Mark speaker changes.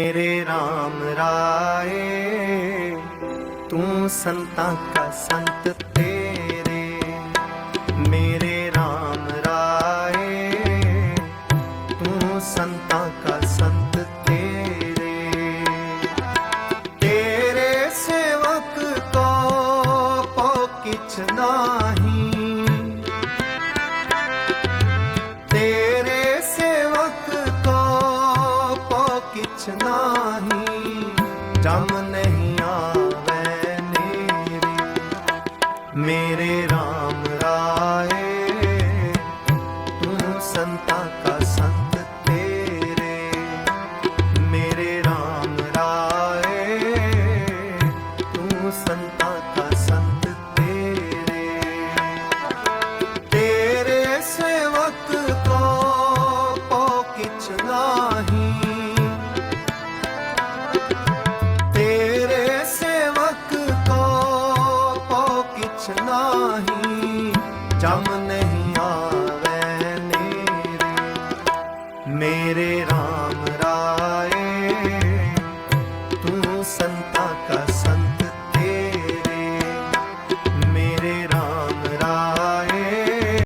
Speaker 1: ਮੇਰੇ RAM ਰਾਏ, ਤੂੰ ਸੰਤਾਂ ਕਾ ਸੰਤ ਤੇਰੇ। ਮੇਰੇ RAM ਰਾਏ, ਤੂੰ ਸੰਤਾਂ ਕਾ ਸੰਤ ਤੇਰੇ। ਤੇਰੇ ਸੇਵਕ ਕੋ ਪੋ ਕਿਛ ਨਾਹੀ किछ नाही जम नहीं आवे नेरे मेरे राम राय तू संता का संत तेरे। मेरे राम राय तू संता का संत तेरे। तेरे सेवक को किछ नाही। ਕਛ ਨਾਹੀ ਜਮ ਨਹੀਂ ਆਵੇ ਨੇਰੇ। ਮੇਰੇ ਰਾਮ ਰਾਏ ਤੂੰ ਸੰਤਾ ਕਾ ਸੰਤ